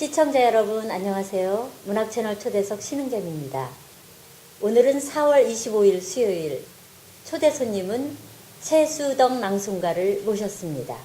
시청자 여러분 안녕하세요. 문학채널 초대석 신흥점입니다. 오늘은 4월 25일 수요일 초대 손님은 최수덕 낭송가를 모셨습니다.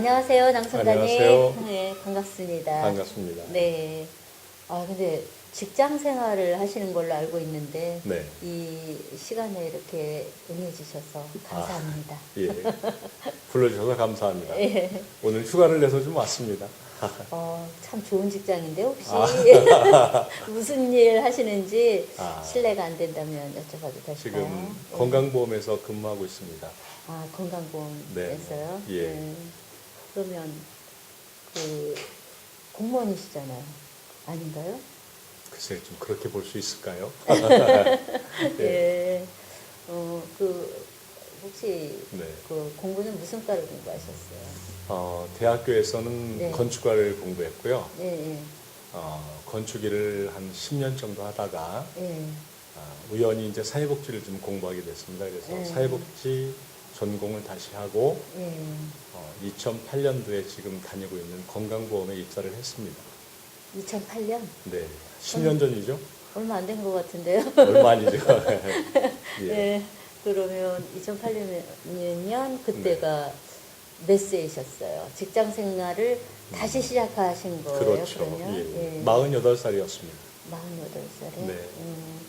안녕하세요, 낭송가님. 안녕하세요. 네, 반갑습니다. 반갑습니다. 네. 아, 근데 직장 생활을 하시는 걸로 알고 있는데 네. 이 시간에 이렇게 응해주셔서 감사합니다. 예. 불러주셔서 감사합니다. 예. 오늘 휴가를 내서 좀 왔습니다. 어, 참 좋은 직장인데 혹시 아. 무슨 일 하시는지 아. 실례가 안 된다면 여쭤봐도 될까요? 지금 예. 건강보험에서 근무하고 있습니다. 아, 건강보험에서요? 네. 예. 네. 그러면 그 공무원이시잖아요. 아닌가요? 글쎄 좀 그렇게 볼 수 있을까요? 예. 어, 그 혹시 네. 그 공부는 무슨 과를 공부하셨어요? 어, 대학교에서는 네. 건축과를 공부했고요. 예, 예. 어, 건축일을 한 10년 정도 하다가 예. 아, 우연히 이제 사회복지를 좀 공부하게 됐습니다. 그래서 네. 사회복지 전공을 다시 하고 예. 어, 2008년도에 지금 다니고 있는 건강보험에 입사를 했습니다. 2008년? 네, 10년 전이죠. 얼마 안 된 것 같은데요? 얼마 아니죠. 예. 예. 그러면 2008년 그때가 몇 세이셨어요? 직장 생활을 다시 시작하신 거예요? 그렇죠. 그러면? 예. 48살이었습니다. 48살에? 네. 음,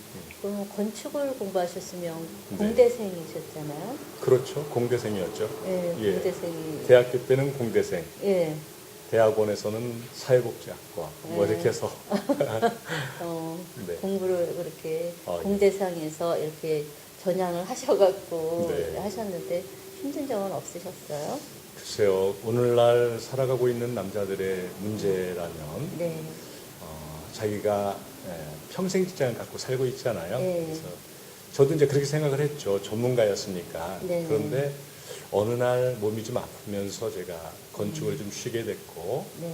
그럼 건축을 공부하셨으면 네. 공대생이셨잖아요? 그렇죠. 공대생이었죠. 예, 예. 공대생이. 대학교 때는 공대생, 예. 대학원에서는 사회복지학과 뭐 네. 이렇게 해서 어, 네. 공부를 그렇게 아, 예. 공대상에서 이렇게 전향을 하셔갖고 네. 하셨는데 힘든 점은 없으셨어요? 글쎄요. 오늘날 살아가고 있는 남자들의 문제라면 네. 어, 자기가 예, 평생 직장을 갖고 살고 있잖아요. 네. 그래서 저도 이제 그렇게 생각을 했죠. 전문가였으니까. 네. 그런데 어느 날 몸이 좀 아프면서 제가 건축을 좀 쉬게 됐고, 네.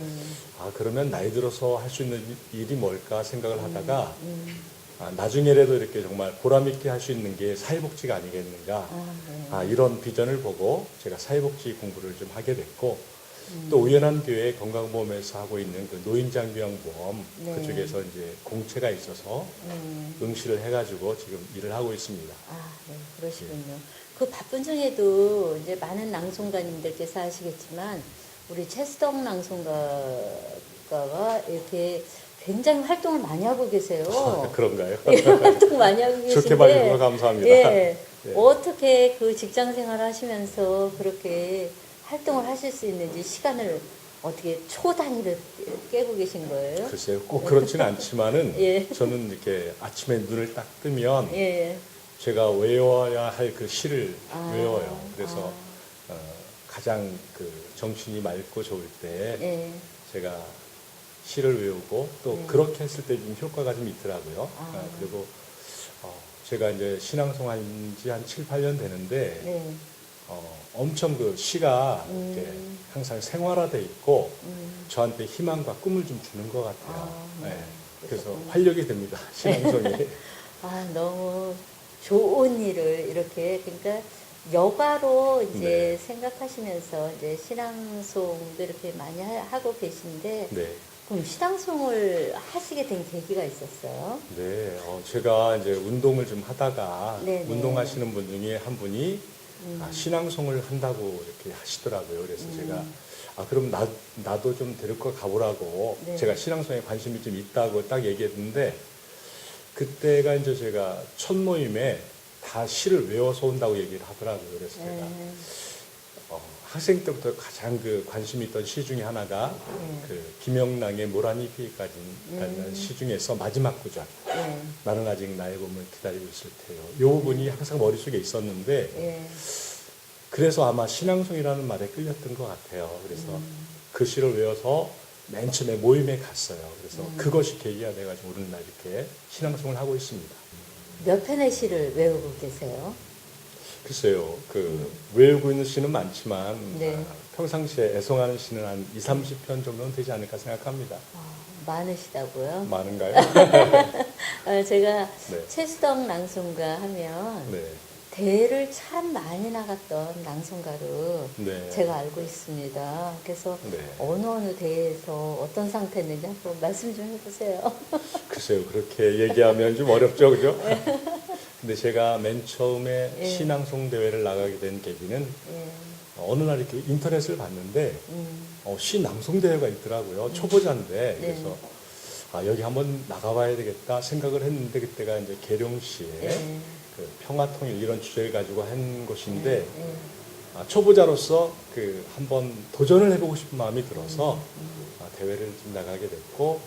아, 그러면 나이 들어서 할 수 있는 일이 뭘까 생각을 하다가, 음. 아, 나중에라도 이렇게 정말 보람있게 할 수 있는 게 사회복지가 아니겠는가. 아, 네. 아, 이런 비전을 보고 제가 사회복지 공부를 좀 하게 됐고, 또 우연한 교회 건강보험에서 하고 있는 그 노인장비형보험 네. 그쪽에서 이제 공채가 있어서 음. 응시를 해가지고 지금 일을 하고 있습니다. 아, 네, 그러시군요. 그 바쁜 중에도 이제 많은 낭송가님들께서 하시겠지만 우리 채스덕 낭송가가 이렇게 굉장히 활동을 많이 하고 계세요. 그런가요? 예, 활동 많이 하고 계신데 좋게 봐주셔서 감사합니다. 예, 네. 어떻게 그 직장 생활 하시면서 그렇게 활동을 하실 수 있는지 시간을 어떻게 초 단위로 깨고 계신 거예요? 글쎄요, 꼭 그렇지는 않지만은 예. 저는 이렇게 아침에 눈을 딱 뜨면 예, 제가 외워야 할 그 시를 아, 외워요. 그래서 어, 가장 그 정신이 맑고 좋을 때 예, 제가 시를 외우고 또 네. 그렇게 했을 때 좀 효과가 좀 있더라고요. 아. 어, 그리고 어, 제가 이제 신앙송 한지 한 7, 8년 되는데 네, 어, 엄청 그 시가 음. 이렇게 항상 생활화돼 있고 음, 저한테 희망과 꿈을 좀 주는 것 같아요. 아, 네. 네. 그래서. 활력이 됩니다. 신앙송이. 아 너무 좋은 일을 이렇게 그러니까 여가로 이제 네. 생각하시면서 이제 신앙송도 이렇게 많이 하- 하고 계신데 네. 그럼 신앙송을 하시게 된 계기가 있었어요? 네, 어, 제가 이제 운동을 좀 하다가 네, 네. 운동하시는 분 중에 한 분이 음. 아, 신앙송을 한다고 이렇게 하시더라고요. 그래서 음. 제가 아 그럼 나 나도 좀 데리고 가보라고 네. 제가 신앙송에 관심이 좀 있다고 딱 얘기했는데 그때가 이제 제가 첫 모임에 다 시를 외워서 온다고 얘기를 하더라고요. 그래서 제가 네. 어, 학생 때부터 가장 그 관심 있던 시 중에 하나가 네. 그 김영랑의 모란이 피까지라는 음. 시 중에서 마지막 구절. 네. 나는 아직 나의 봄을 기다리고 있을 테요. 이 부분이 항상 머릿속에 있었는데 예. 그래서 아마 신앙송이라는 말에 끌렸던 것 같아요. 그래서 음. 그 시를 외워서 맨 처음에 모임에 갔어요. 그래서 음. 그것이 계기가 돼가지고 오늘날 이렇게 신앙송을 하고 있습니다. 몇 편의 시를 외우고 계세요? 글쎄요, 그 외우고 있는 시는 많지만 음. 네. 아, 평상시에 애송하는 시는 한 2, 30편 정도는 되지 않을까 생각합니다. 아, 많으시다고요? 많은가요? 아, 제가 네. 최수덕 낭송가 하면 네. 대회를 참 많이 나갔던 낭송가로 네. 제가 알고 있습니다. 그래서 네. 어느 어느 대회에서 어떤 상태였는지 한번 말씀 좀 해보세요. 글쎄요, 그렇게 얘기하면 좀 어렵죠, 그죠? 근데 제가 맨 처음에 예. 신앙송 대회를 나가게 된 계기는 예, 어느 날 이렇게 인터넷을 봤는데 음, 어, 시 낭송 대회가 있더라고요. 초보자인데 네. 그래서 아 여기 한번 나가봐야 되겠다 생각을 했는데 그때가 이제 계룡시에 예, 그 평화통일 이런 주제를 가지고 한 곳인데 예, 아, 초보자로서 그 한번 도전을 해보고 싶은 마음이 들어서 음, 아, 대회를 좀 나가게 됐고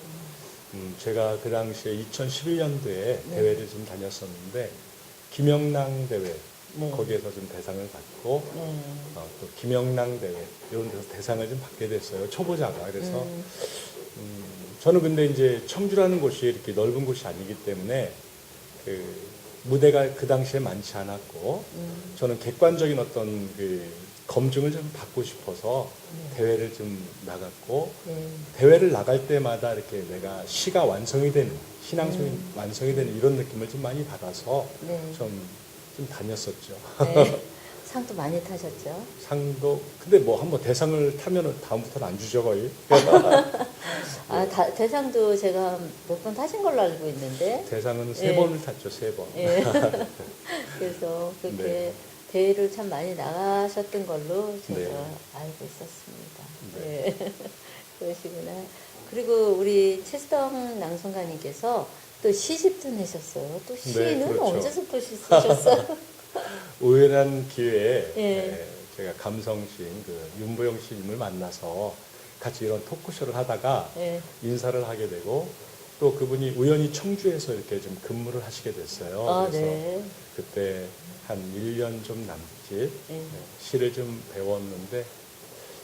음, 제가 그 당시에 2011년도에 대회를 좀 다녔었는데 김영랑 대회 네. 거기에서 좀 대상을 받고 네. 어, 또 김영랑 대회 이런 데서 대상을 좀 받게 됐어요 초보자가 그래서 음, 음, 저는 근데 이제 청주라는 곳이 이렇게 넓은 곳이 아니기 때문에 그 무대가 그 당시에 많지 않았고 음, 저는 객관적인 어떤 그 검증을 좀 받고 싶어서 대회를 좀 나갔고 네. 대회를 나갈 때마다 이렇게 내가 시가 완성이 되는 신앙송이 완성이 되는 이런 느낌을 좀 많이 받아서 네. 좀, 좀 다녔었죠. 네. 상도 많이 타셨죠? 상도 근데 뭐 한번 대상을 타면은 다음부터는 안 주죠 거의. 아, 다- 대상도 제가 몇 번 타신 걸로 알고 있는데. 대상은 세 예. 번을 탔죠 세 번. 예. 그래서 그렇게 네. 대회를 참 많이 나가셨던 걸로 제가 네. 알고 있었습니다. 네. 네. 그러시구나. 그리고 우리 최수덕 낭송가님께서 또 시집도 내셨어요. 또 시는 그렇죠. 언제부터 시 쓰셨어요? 우연한 기회에 예. 에, 제가 감성 시인 그 윤보영 시인을 만나서 같이 이런 토크쇼를 하다가 네. 인사를 하게 되고 또 그분이 우연히 청주에서 이렇게 좀 근무를 하시게 됐어요. 아, 그래서 네. 그때 한 1년 좀 남짓 네. 네, 시를 좀 배웠는데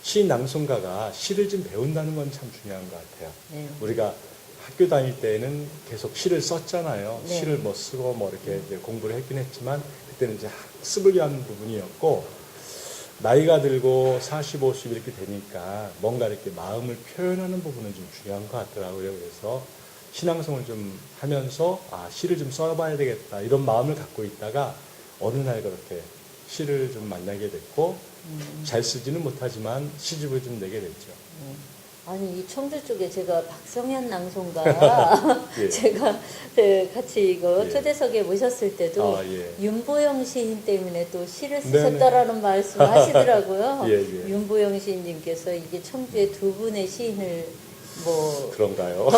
시 낭송가가 시를 좀 배운다는 건 참 중요한 것 같아요. 네. 우리가 학교 다닐 때는 계속 시를 썼잖아요. 네. 시를 뭐 쓰고 뭐 이렇게 이제 공부를 했긴 했지만 그때는 이제 학습을 위한 부분이었고 나이가 들고 40, 50 이렇게 되니까 뭔가 이렇게 마음을 표현하는 부분은 좀 중요한 것 같더라고요. 그래서 신앙송을 좀 하면서 아 시를 좀 써봐야 되겠다 이런 마음을 갖고 있다가 어느 날 그렇게 시를 좀 만나게 됐고 음. 잘 쓰지는 못하지만 시집을 좀 내게 됐죠. 아니 이 청주 쪽에 제가 박성현 낭송가 예. 제가 그 같이 이거 예. 초대석에 모셨을 때도 아, 예. 윤보영 시인 때문에 또 시를. 쓰셨다라는 말씀을 하시더라고요. 예, 예. 윤보영 시인님께서 이게 청주에 두 분의 시인을 뭐 그런가요?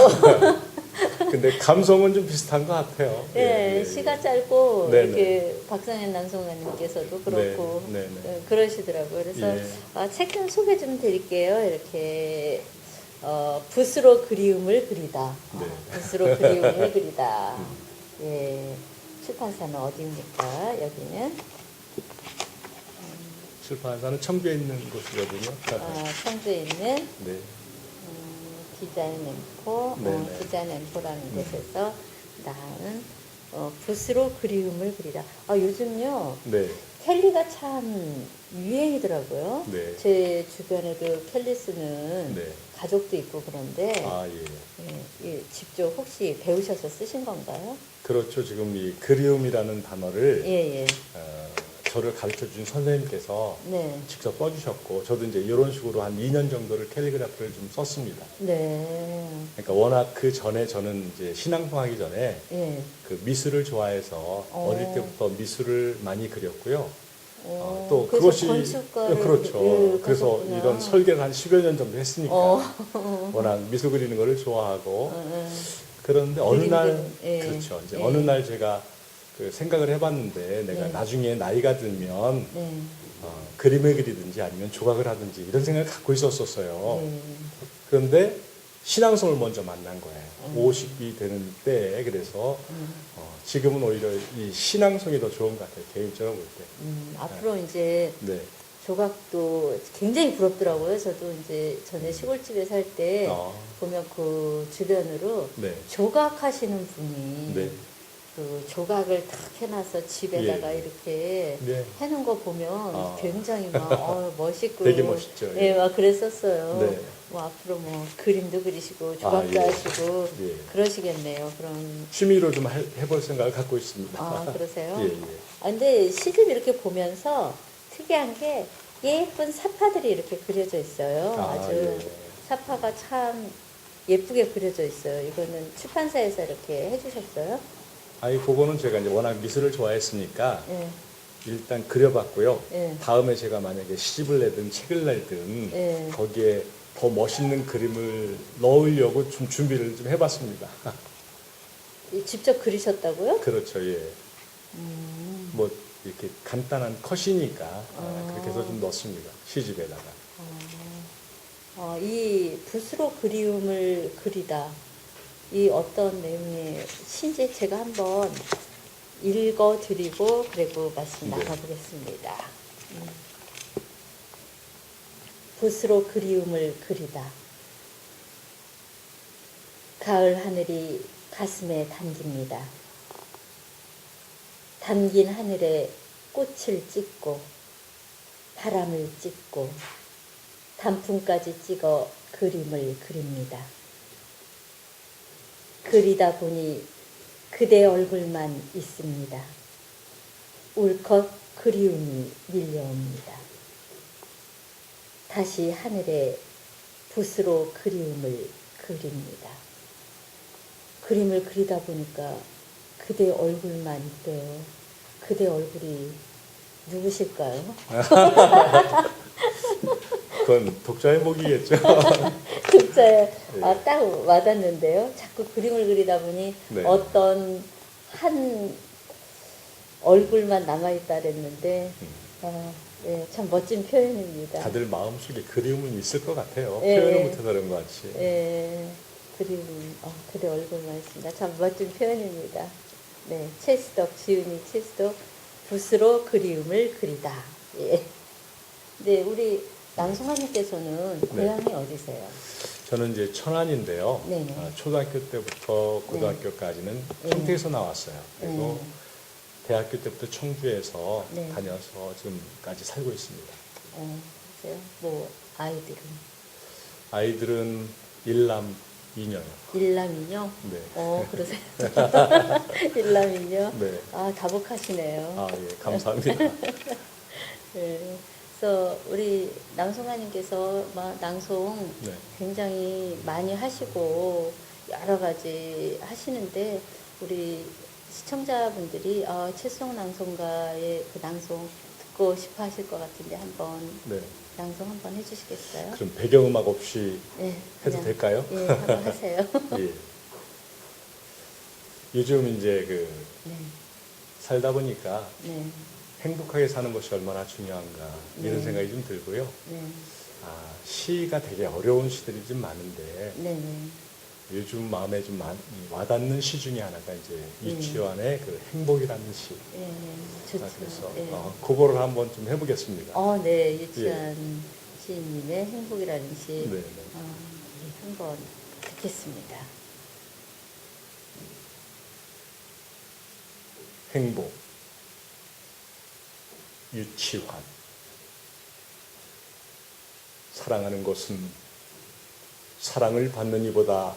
근데 감성은 좀 비슷한 것 같아요. 예, 시가 짧고 네네. 이렇게 박성현 낭송가님께서도 그렇고 네, 네네. 어, 그러시더라고요. 그래서 예. 아, 책좀 소개 좀 드릴게요. 이렇게 어, 붓으로 그리움을 그리다. 네. 아, 붓으로 그리움을 그리다. 예, 출판사는 어디입니까? 여기는 출판사는 청주에 있는 곳이거든요. 어, 청주에 있는 네. 음, 디자인 엠포, 어, 네네. 디자인 엠포라는 곳에서 나은 어, 붓으로 그리움을 그리다. 아, 요즘요. 네. 캘리가 참 유행이더라고요. 네. 제 주변에도 캘리 쓰는 네. 가족도 있고 그런데 아, 예. 예, 이 직접 혹시 배우셔서 쓰신 건가요? 그렇죠. 지금 이 그리움이라는 단어를 예, 예. 어, 저를 가르쳐 준 선생님께서 네. 직접 써주셨고 저도 이제 이런 식으로 한 2년 정도를 캘리그라피를 좀 썼습니다. 네. 그러니까 워낙 그 전에 저는 이제 신앙송하기 전에 예. 그 미술을 좋아해서 어. 어릴 때부터 미술을 많이 그렸고요. 어, 어, 또 그래서 그것이 건축가를 그렇죠. 예, 그래서 가셨구나. 이런 설계를 한 10여 년 정도 했으니까 어. 워낙 미술 그리는 거를 좋아하고 어, 어. 그런데 어느 날 예. 그렇죠. 이제 예. 어느 날 제가 그 생각을 해봤는데 내가 네. 나중에 나이가 들면 네. 어, 그림을 그리든지 아니면 조각을 하든지 이런 생각을 갖고 있었었어요. 네. 그런데 신앙성을 먼저 만난 거예요. 음. 50이 되는 때에 그래서 음, 어, 지금은 오히려 이 신앙성이 더 좋은 것 같아요. 개인적으로 볼 때. 음, 앞으로 이제 네. 조각도 굉장히 부럽더라고요. 저도 이제 전에 시골집에 살때 어, 보면 그 주변으로 네. 조각하시는 분이 네. 그 조각을 탁 해놔서 집에다가 예. 이렇게 네. 해놓은 거 보면 아. 굉장히 막 어, 멋있고 되게 멋있죠. 예, 막 그랬었어요. 네. 뭐 앞으로 뭐 그림도 그리시고 조각도 아, 예. 하시고 예. 그러시겠네요. 그럼 취미로 좀 할- 해볼 생각을 갖고 있습니다. 아 그러세요? 예, 예. 아, 근데 시집 이렇게 보면서 특이한 게 예쁜 사파들이 이렇게 그려져 있어요. 아, 아, 주 예. 사파가 참 예쁘게 그려져 있어요. 이거는 출판사에서 이렇게 해주셨어요. 아니, 그거는 제가 이제 워낙 미술을 좋아했으니까 예, 일단 그려봤고요. 예. 다음에 제가 만약에 시집을 내든 책을 내든 예. 거기에 더 멋있는 그림을 넣으려고 좀 준비를 좀 해봤습니다. 이 직접 그리셨다고요? 그렇죠, 예. 음, 뭐 이렇게 간단한 컷이니까 아. 그렇게 해서 좀 넣습니다. 시집에다가. 어, 이 붓으로 그리움을 그리다. 이 어떤 내용의 신지 제가 한번 읽어드리고 그리고 말씀 네. 나가보겠습니다. 음. 붓으로 그리움을 그리다. 가을 하늘이 가슴에 담깁니다. 담긴 하늘에 꽃을 찍고 바람을 찍고 단풍까지 찍어 그림을 그립니다. 그리다 보니 그대 얼굴만 있습니다. 울컥 그리움이 밀려옵니다. 다시 하늘에 붓으로 그리움을 그립니다. 그림을 그리다 보니까 그대 얼굴만 있대요. 그대 얼굴이 누구실까요? 그건 독자의 목이겠죠. 글자에 네. 아, 딱 와닿는데요. 자꾸 그림을 그리다 보니 네. 어떤 한 얼굴만 남아있다 그랬는데 음. 아, 예, 참 멋진 표현입니다. 다들 마음속에 그리움은 있을 것 같아요. 예, 표현을 그런 것 같이. 예, 그림, 어, 그대 얼굴만 있습니다. 참 멋진 표현입니다. 네, 체스덕, 지은이 체스덕, 붓으로 그리움을 그리다. 예. 네, 우리 낭송아님께서는 고향이 어디세요? 저는 이제 천안인데요. 네네. 아, 초등학교 때부터 고등학교까지는 네. 평택에서 나왔어요. 그리고 네. 대학교 때부터 청주에서 네. 다녀서 지금까지 살고 있습니다. 어, 그래요? 뭐, 아이들은? 아이들은 일남 이녀요. 일남이요? 네. 어, 그러세요. 일남이요? 네. 아, 다복하시네요. 아, 예, 감사합니다. 네. 그래서 우리 낭송가님께서 막 낭송 네. 굉장히 많이 하시고 여러 가지 하시는데 우리 시청자분들이 아, 최수ong 낭송가의 그 낭송 듣고 싶어 하실 것 같은데 한번 네. 낭송 한번 해주시겠어요? 그럼 배경음악 없이 예, 해도 그냥, 될까요? 예, 한번 하세요. 예. 요즘 이제 그 네, 살다 보니까 네, 행복하게 사는 것이 얼마나 중요한가 이런 네. 생각이 좀 들고요. 네, 아, 시가 되게 어려운 시들이 좀 많은데 네, 네. 요즘 마음에 좀 많이 와닿는 시 중에 하나가 이제 네. 이치환의 그 행복이라는 시. 예, 예, 좋죠. 아, 그래서 예. 어, 그거를 한번 좀 해보겠습니다. 어, 네, 유치한 시인님의 행복이라는 시 네, 네. 어, 예, 한번 듣겠습니다. 행복 유치환. 사랑하는 것은 사랑을 받는 이보다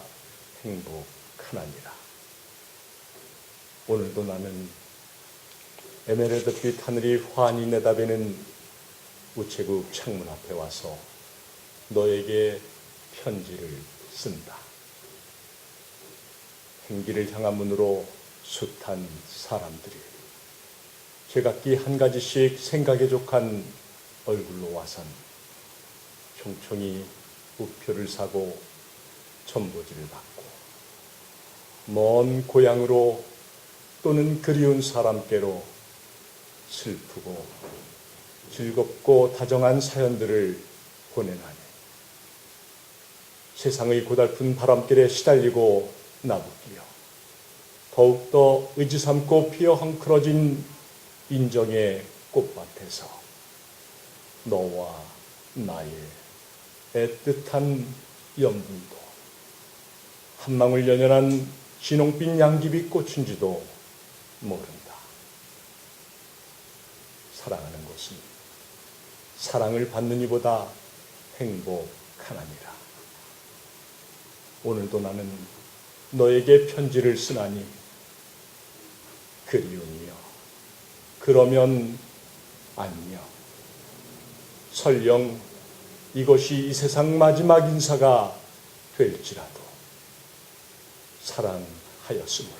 행복하나니라. 오늘도 나는 에메랄드빛 하늘이 환히 내다보는 우체국 창문 앞에 와서 너에게 편지를 쓴다. 행기를 향한 문으로 숱한 사람들이 제각기 한 가지씩 생각에 족한 얼굴로 와선 총총히 우표를 사고 전보지를 받고 먼 고향으로 또는 그리운 사람께로 슬프고 즐겁고 다정한 사연들을 보내나니 세상의 고달픈 바람길에 시달리고 나부끼어 더욱더 의지 삼고 피어 헝클어진 인정의 꽃밭에서 너와 나의 애틋한 연분도 한망울 연연한 진홍빛 양귀비 꽃인지도 모른다. 사랑하는 것은 사랑을 받는 이보다 행복하나니라. 오늘도 나는 너에게 편지를 쓰나니 그리움이여 그러면 안녕 설령 이것이 이 세상 마지막 인사가 될지라도 사랑하였으므로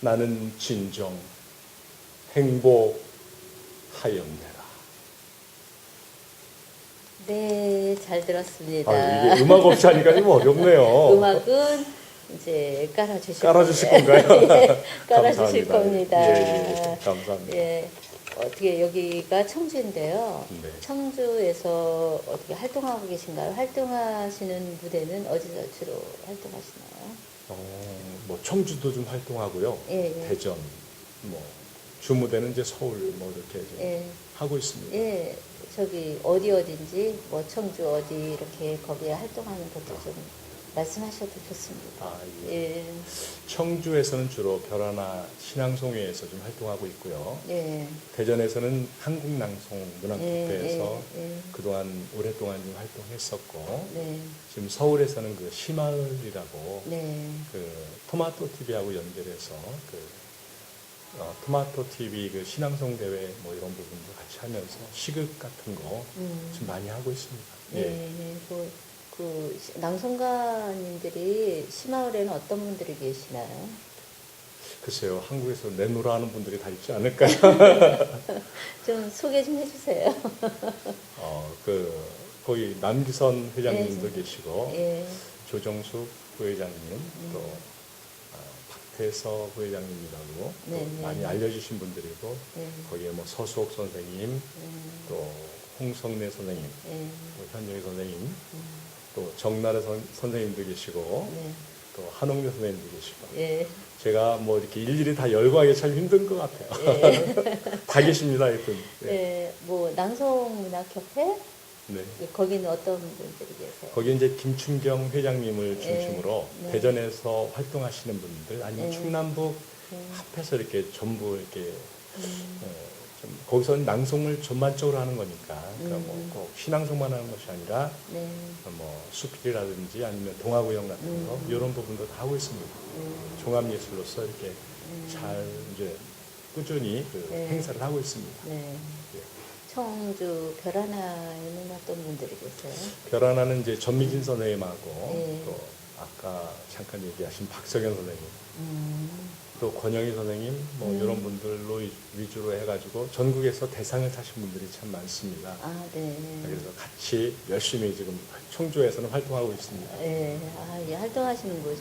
나는 진정 행복하였네라. 네, 잘 들었습니다. 아, 이게 음악 없이 하니까 좀 어렵네요. 음악은 이제 깔아주실 깔아주실. 건가요? 예, 깔아주실 감사합니다. 겁니다. 예, 예, 예. 감사합니다. 예, 어떻게 여기가 청주인데요. 네. 청주에서 어떻게 활동하고 계신가요? 활동하시는 무대는 어디서 주로 활동하시나요? 어, 뭐 청주도 좀 활동하고요. 예, 예. 대전, 뭐 주무대는 이제 서울 뭐 이렇게 좀 예, 하고 있습니다. 예, 저기 어디 어딘지 뭐 청주 어디 이렇게 거기에 활동하는 것도 좀 말씀하셔도 좋습니다. 아, 예. 예, 청주에서는 주로 별하나 신앙송회에서 좀 활동하고 있고요. 예, 대전에서는 한국낭송 문화협회에서 예, 예, 그동안 오랫동안 좀 활동했었고 네, 지금 서울에서는 그 시마을이라고 네, 그 토마토 TV하고 연결해서 그 어, 토마토 TV 그 신앙송 대회 뭐 이런 부분도 같이 하면서 시극 같은 거 음. 좀 많이 하고 있습니다. 네, 예. 네, 그, 그 시- 낭송가님들이 시마을에는 어떤 분들이 계시나요? 글쎄요, 한국에서 내노라 하는 분들이 다 있지 않을까요? 좀 소개 좀 해주세요. 어, 그 거기 남기선 회장님도 예. 계시고 예, 조정숙 부회장님 또 어, 박태서 부회장님이라고 네, 또 네. 많이 알려주신 분들이고 예, 거기에 뭐 서수옥 선생님 음, 또 홍성래 선생님 예, 또 현영희 선생님 음, 또 정나래 선, 선생님도 계시고 네, 또 한홍래 선생님도 계시고 예, 제가 뭐 이렇게 일일이 다 열거하기 참 힘든 것 같아요. 예, 다 계십니다, 하여튼. 네. 예, 뭐 낭송문학협회 네. 거기는 어떤 분들이 계세요? 거기 이제 김춘경 회장님을 예, 중심으로 네. 대전에서 활동하시는 분들 아니면 네. 충남북 네, 합해서 이렇게 전부 이렇게 음, 어, 좀 거기서는 낭송을 전반적으로 하는 거니까 그러니까 음. 뭐꼭 신앙송만 하는 것이 아니라 네, 뭐 수필이라든지 아니면 동화구영 같은 거 음. 이런 부분도 다 하고 있습니다. 음, 종합예술로서 이렇게 음, 잘 이제 꾸준히 그 네. 행사를 하고 있습니다. 네. 예. 청주 별하나에는 어떤 분들이 계세요? 별 하나는 이제 전미진 선생님하고 네. 또 아까 잠깐 얘기하신 박성현 선생님 음, 또 권영희 선생님 뭐 음. 이런 분들로 위- 위주로 해가지고 전국에서 대상을 타신 분들이 참 많습니다. 아, 네. 그래서 같이 열심히 지금 청주에서는 활동하고 있습니다. 예, 아, 예, 활동하시는 곳,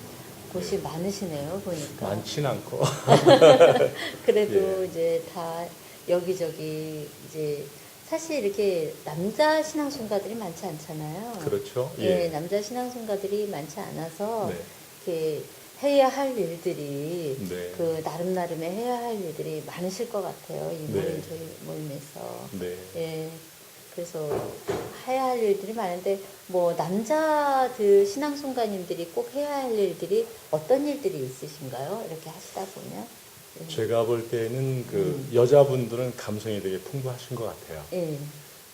곳이 많으시네요, 보니까. 많진 않고 그래도 예. 이제 다 여기저기 이제 사실 이렇게 남자 신앙송가들이 많지 않잖아요. 그렇죠. 예, 남자 신앙송가들이 많지 않아서 네. 이렇게 해야 할 일들이 네. 그 나름 나름의 해야 할 일들이 많으실 것 같아요. 이 네. 모임 저희 모임에서. 네. 예. 그래서 해야 할 일들이 많은데 뭐 남자들 신앙송가님들이 꼭 해야 할 일들이 어떤 일들이 있으신가요? 이렇게 하시다 보면. 예. 제가 볼 때는 그 음. 여자분들은 감성이 되게 풍부하신 것 같아요. 예.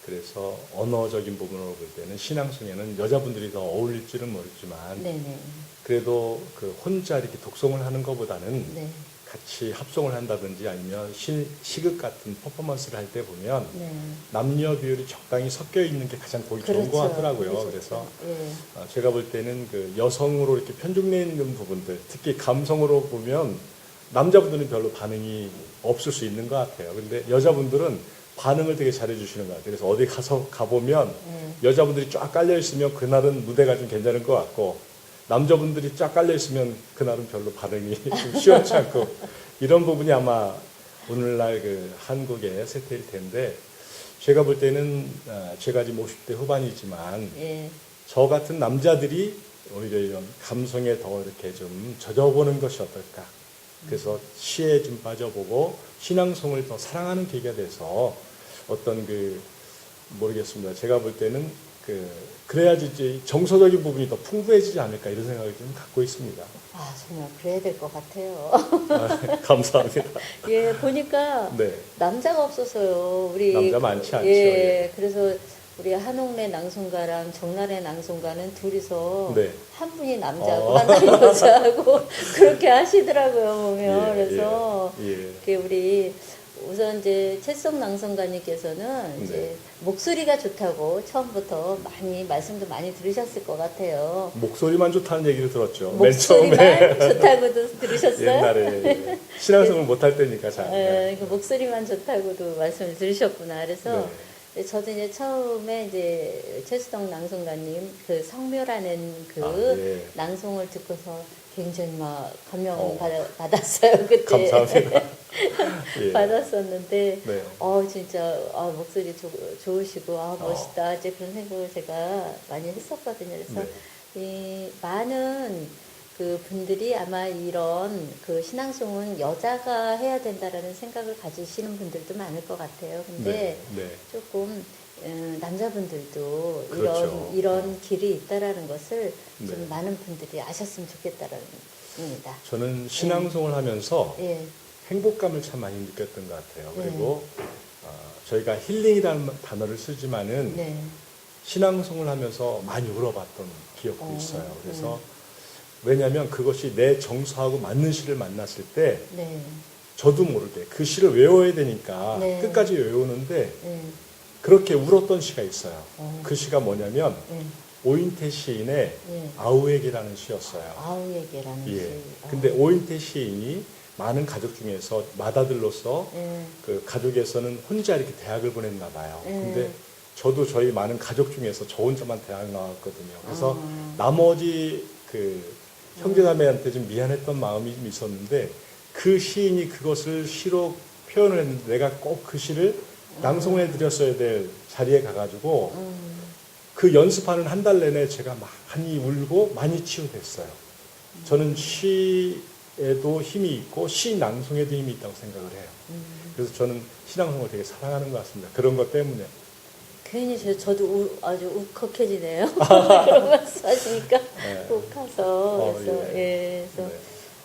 그래서 언어적인 부분으로 볼 때는 신앙송에는 여자분들이 더 어울릴지는 모르지만 네네. 그래도 그 혼자 이렇게 독송을 하는 것보다는 네. 같이 합송을 한다든지 아니면 시, 시극 같은 퍼포먼스를 할 때 보면 네. 남녀 비율이 적당히 섞여 있는 게 가장 보기 좋은 것 같더라고요. 그렇죠. 그래서 예. 어, 제가 볼 때는 그 여성으로 이렇게 편중돼 있는 부분들, 특히 감성으로 보면 남자분들은 별로 반응이 없을 수 있는 것 같아요. 근데 여자분들은 반응을 되게 잘해 주시는 것 같아요. 그래서 어디 가서 가보면 예. 여자분들이 쫙 깔려 있으면 그날은 무대가 좀 괜찮을 것 같고 남자분들이 쫙 깔려 있으면 그날은 별로 반응이 좀 시원치 않고 이런 부분이 아마 오늘날 그 한국의 세태일 텐데 제가 볼 때는 아, 제가 아직 50대 후반이지만 예. 저 같은 남자들이 오히려 이런 감성에 더 이렇게 좀 젖어보는 것이 어떨까. 그래서 시에 좀 빠져보고 신앙송을 더 사랑하는 계기가 돼서 어떤 그 모르겠습니다. 제가 볼 때는 그 그래야지 이제 정서적인 부분이 더 풍부해지지 않을까 이런 생각을 좀 갖고 있습니다. 아, 정말 그래야 될 것 같아요. 아, 감사합니다. 예, 보니까 네. 남자가 없어서요. 우리 남자 많지 않죠. 예, 예. 그래서 우리 한옥래 낭송가랑 정날의 낭송가는 둘이서 네. 한 분이 남자하고 어. 한 분이 여자하고 그렇게 하시더라고요 보면 예, 그래서 예, 예. 우리 우선 이제 채성 낭송가님께서는 이제 네. 목소리가 좋다고 처음부터 많이 말씀도 많이 들으셨을 것 같아요. 목소리만 좋다는 얘기를 들었죠. 맨 목소리만 처음에 좋다고도 들으셨어요? 옛날에 예. 신앙송을 못할 때니까 잘. 예, 그 목소리만 좋다고도 말씀을 들으셨구나. 그래서 네. 저도 이제 처음에 이제 최수동 낭송가님 그 성묘라는 그 아, 예. 낭송을 듣고서 굉장히 막 감명 어. 받- 그때 감사합니다. 예. 받았었는데 네. 어 진짜 아, 목소리 좋, 좋으시고 아 어. 멋있다 이제 그런 생각을 제가 많이 했었거든요. 그래서 네. 이 많은 그 분들이 아마 이런 그 신앙송은 여자가 해야 된다라는 생각을 가지시는 분들도 많을 것 같아요. 근데 네. 네. 조금 음, 남자분들도 그렇죠. 이런 이런 길이 있다라는 것을 네. 좀 많은 분들이 아셨으면 좋겠다라는 겁니다. 저는 신앙송을 하면서 예, 행복감을 참 많이 느꼈던 것 같아요. 네. 그리고 어, 저희가 힐링이라는 단어를 쓰지만은 네, 신앙송을 하면서 많이 울어봤던 기억도 어, 있어요. 그래서 왜냐하면 그것이 내 정서하고 맞는 시를 만났을 때 네, 저도 모르게 그 시를 외워야 되니까 네. 끝까지 외우는데 네, 그렇게 울었던 시가 있어요. 어. 그 시가 뭐냐면 네, 오인태 시인의 예. 아우에게라는 시였어요. 아우에게라는 시. 예. 아. 근데 오인태 시인이 많은 가족 중에서 맏아들로서 예, 그 가족에서는 혼자 이렇게 대학을 보냈나 봐요. 예. 근데 저도 저희 많은 가족 중에서 저 혼자만 대학 나왔거든요. 그래서 아. 나머지 그 형제자매한테 좀 미안했던 마음이 좀 있었는데 그 시인이 그것을 시로 표현을 했는데 내가 꼭 그 시를 낭송해 드렸어야 될 자리에 가가지고 음, 그 연습하는 한 달 내내 제가 많이 울고 많이 치유됐어요. 저는 시에도 힘이 있고 시 낭송에도 힘이 있다고 생각을 해요. 음. 그래서 저는 신앙송을 되게 사랑하는 것 같습니다. 그런 것 때문에. 괜히 저, 저도 우, 아주 울컥해지네요. 그런 말씀 하시니까 네. 욱해서. 어, 그래서, 예. 그래서, 네.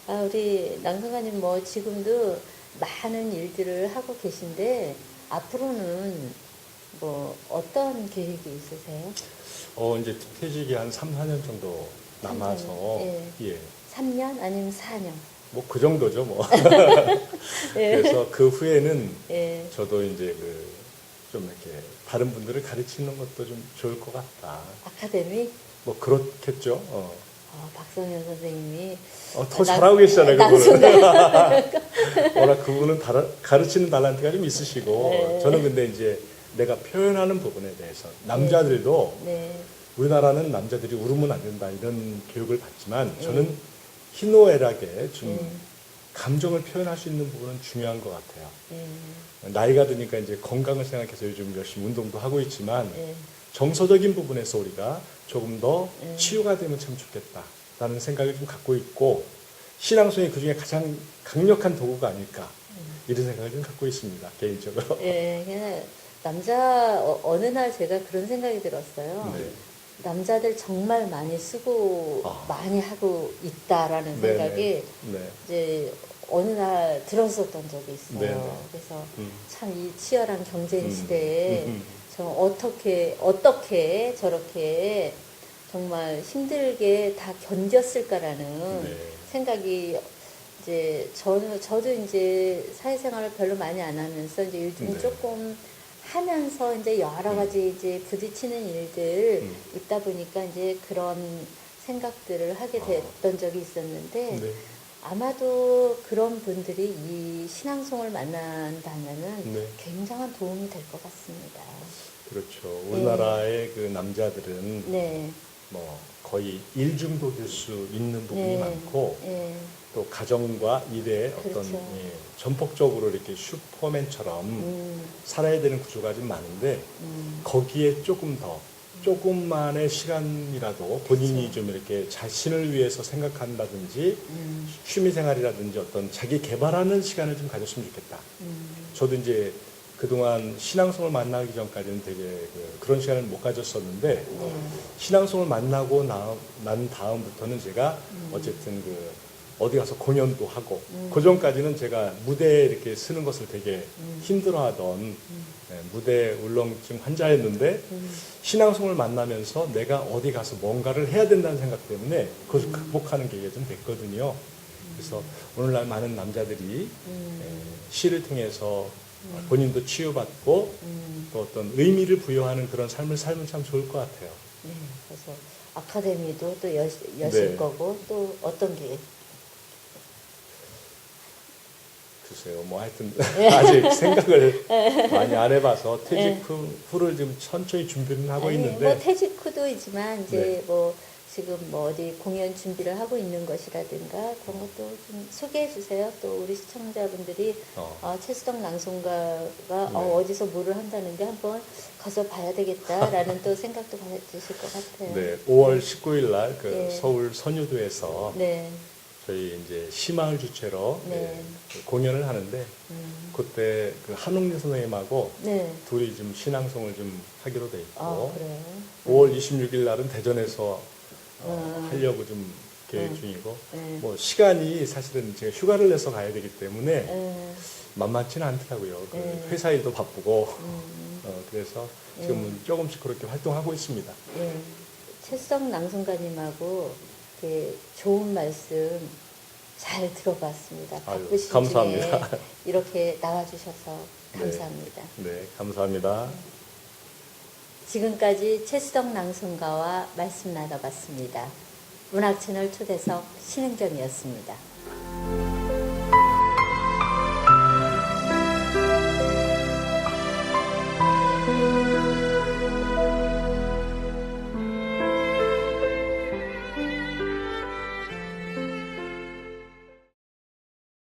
아, 우리 낭송가님 뭐 지금도 많은 일들을 하고 계신데 앞으로는 뭐 어떤 계획이 있으세요? 어, 이제 퇴직이 한 3, 4년 정도 남아서, 예. 예. 3년 아니면 4년? 뭐 그 정도죠, 뭐. 예. 그래서 그 후에는 예. 저도 이제 그 좀 이렇게 다른 분들을 가르치는 것도 좀 좋을 것 같다. 아카데미 뭐 그렇겠죠. 어. 어, 박성현 선생님이 어, 더 나- 잘하고 계시잖아요. 그분은. 워낙 그분은 다른, 가르치는 달란트가 좀 있으시고, 네. 저는 근데 이제 내가 표현하는 부분에 대해서, 남자들도 네, 우리나라는 남자들이 울으면 안 된다, 이런 교육을 받지만, 네. 저는 희노애락에 좀 네. 감정을 표현할 수 있는 부분은 중요한 것 같아요. 네, 나이가 드니까 이제 건강을 생각해서 요즘 열심히 운동도 하고 있지만, 네, 정서적인 부분에서 우리가 조금 더 네. 치유가 되면 참 좋겠다라는 생각을 좀 갖고 있고 신앙송이 그 중에 가장 강력한 도구가 아닐까 이런 생각을 좀 갖고 있습니다 개인적으로. 예, 그냥 남자 어, 어느 날 제가 그런 생각이 들었어요. 네. 남자들 정말 많이 쓰고 아. 많이 하고 있다라는 네네. 생각이 네. 이제 어느 날 들었었던 적이 있어요. 네네. 그래서 음. 참이 치열한 경쟁 음. 시대에 음. 저 어떻게 어떻게 저렇게 정말 힘들게 다 견뎠을까라는 네. 생각이 이제 저는 저도 이제 사회생활을 별로 많이 안 하면서 이제 요즘 네. 조금 하면서 이제 여러 가지 이제 부딪히는 일들 음. 있다 보니까 이제 그런 생각들을 하게 아. 됐던 적이 있었는데 네. 아마도 그런 분들이 이 신앙송을 만난다면은 네. 굉장한 도움이 될 것 같습니다. 그렇죠. 우리나라의 그 남자들은 네, 뭐 거의 일중독일 수 있는 부분이 네. 많고 네, 또 가정과 일에 어떤 그렇죠. 예, 전폭적으로 이렇게 슈퍼맨처럼 음, 살아야 되는 구조가 좀 많은데 음, 거기에 조금 더 조금만의 시간이라도 본인이 그렇죠. 좀 이렇게 자신을 위해서 생각한다든지 음, 취미 생활이라든지 어떤 자기 개발하는 시간을 좀 가졌으면 좋겠다. 음, 저도 이제 그동안 신앙송을 만나기 전까지는 되게 그, 런 시간을 못 가졌었는데 네, 신앙송을 만나고 나, 난 다음부터는 제가 음. 어쨌든 그 어디 가서 공연도 하고 음. 그 전까지는 제가 무대에 이렇게 서는 것을 되게 음. 힘들어하던 음, 예, 무대 울렁증 환자였는데 음, 신앙송을 만나면서 내가 어디 가서 뭔가를 해야 된다는 생각 때문에 그것을 음. 극복하는 계기가 좀 됐거든요. 그래서 오늘날 많은 남자들이 음, 예, 시를 통해서 음. 본인도 치유받고 음, 또 어떤 의미를 부여하는 그런 삶을 살면 참 좋을 것 같아요. 네, 그래서 아카데미도 또 여, 여실 네. 거고 또 어떤 게 글쎄요, 뭐 하여튼 네. 아직 생각을 많이 안 해봐서 퇴직 후, 후를 좀 천천히 준비는 하고 아니, 있는데 뭐 퇴직 후도이지만 이제 네. 뭐 지금 뭐 어디 공연 준비를 하고 있는 것이라든가 그런 것도 좀 소개해 주세요. 또 우리 시청자분들이 어, 어, 최수덕 낭송가가 네. 어, 어디서 뭐를 한다는데 한번 가서 봐야 되겠다라는 또 생각도 가지실 것 같아요. 네, 5월 19일 날그 네. 서울 선유도에서 네. 저희 이제 시마을 주체로 네. 예, 그 공연을 하는데 음. 그때 그 한웅리 선생님하고 네. 둘이 좀 신앙송을 좀 하기로 돼 있고 아, 그래요. 5월 26일 날은 대전에서 어, 음. 하려고 좀 계획 음. 중이고 네. 뭐 시간이 사실은 제가 휴가를 내서 가야 되기 때문에 네. 만만치는 않더라고요. 그 네. 회사 일도 바쁘고 음. 어, 그래서 지금은 조금씩 그렇게 활동하고 있습니다. 예. 최수덕 낭송가님하고 이렇게 좋은 말씀 잘 들어봤습니다. 아유, 바쁘신 감사합니다. 중에 이렇게 나와주셔서 네. 감사합니다. 네, 감사합니다. 지금까지 최수덕 낭송가와 말씀 나눠봤습니다. 문학채널 초대석 신은경이었습니다.